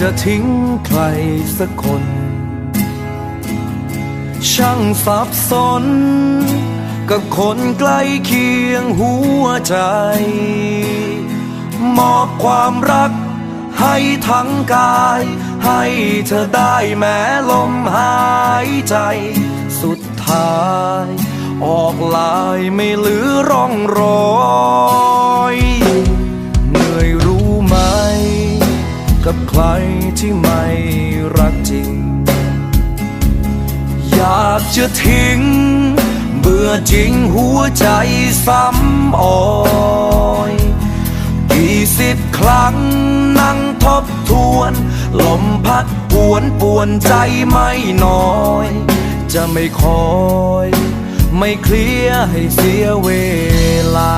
จะทิ้งใครสักคน ช่างสับสน กับคนใกล้เคียงหัวใจ มอบความรักให้ทั้งกาย ให้เธอได้แม้ลมหายใจ สุดท้าย ออกลายไม่เหลือร่องรอย อยากจะทิ้ง เบื่อจริงหัวใจซ้ำอ่อยกี่สิบครั้งนั่งทบทวน ลมพัดปวนปวนใจไม่น้อย จะไม่คอย ไม่เคลียร์ให้เสียเวลา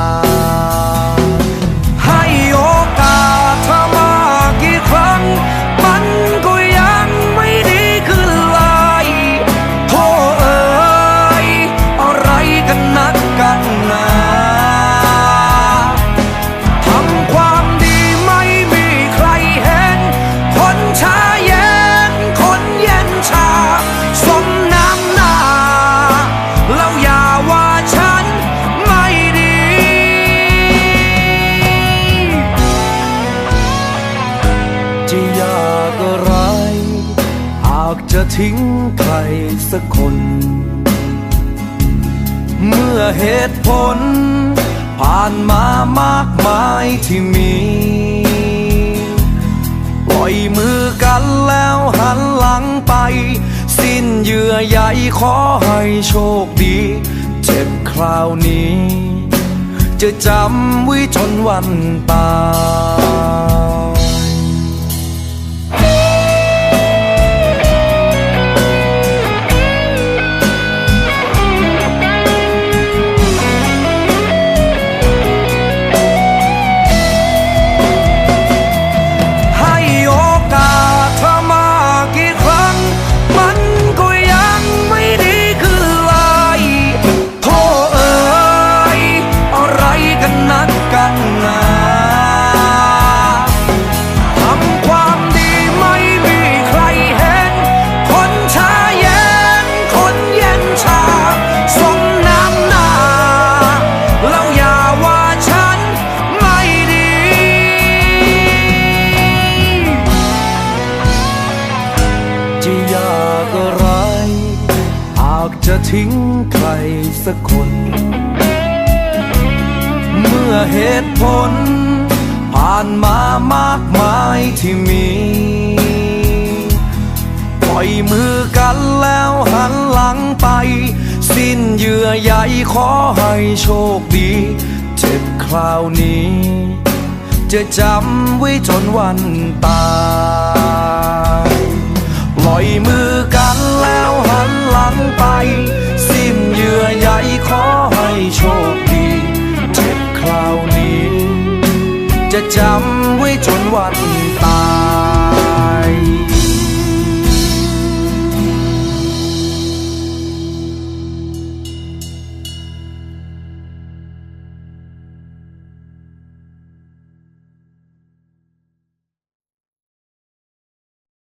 ทิ้งใครสักคน เมื่อเหตุผล ผ่านมามากมายที่มี ปล่อยมือกันแล้วหันหลังไป สิ้นเยื่อใยขอให้โชคดี เจ็บคราวนี้ จะจำไว้จนวันตาย จะทิ้งใครสักคน เมื่อเหตุผล ผ่านมามากมายที่มี ปล่อยมือกันแล้วหันหลังไป สิ้นเยื่อใยขอให้โชคดี เจ็บคราวนี้ จะจำไว้จนวันตาย จำไว้จนวัน